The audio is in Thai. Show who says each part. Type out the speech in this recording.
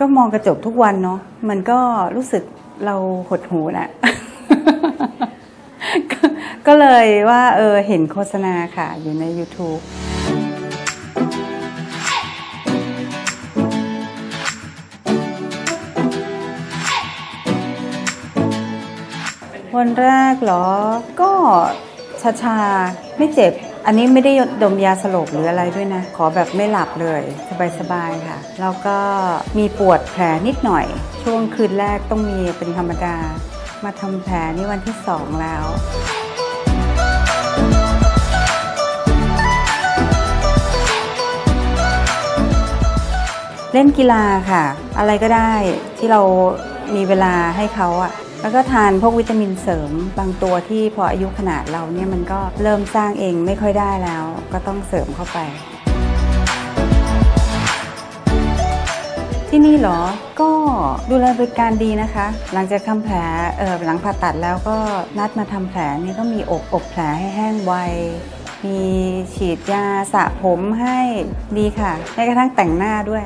Speaker 1: ก็มองกระจกทุกวันเนาะมันก็รู้สึกเราหดหูนะก็ก็เลยว่าเออเห็นโฆษณาค่ะอยู่ใน YouTube วันแรกเหรอ ก็ชาชาๆไม่เจ็บ อันนี้ไม่ได้ดมยาสลบหรืออะไรด้วยนะ ขอแบบไม่หลับเลย สบายๆค่ะ แล้วก็มีปวดแผลนิดหน่อย ช่วงคืนแรกต้องมีเป็นธรรมดา มาทำแผลนี่วันที่สองแล้วเล่นกีฬาค่ะ อะไรก็ได้ที่เรามีเวลาให้เขาอะ แล้วก็ทานพวกวิตามินเสริมบางตัวที่พออายุขนาดเราเนี่ยมันก็เริ่มสร้างเองไม่ค่อยได้แล้ว ก็ต้องเสริมเข้าไป ที่นี่เหรอ ก็ดูแลบริการดีนะคะ หลังจากทำแผลเออหลังผ่าตัดแล้วก็นัดมาทำแผลนี่ก็มีอบอบแผลให้แห้งไวมีฉีดยาสระผมให้ดีค่ะแม้กระทั่งแต่งหน้าด้วย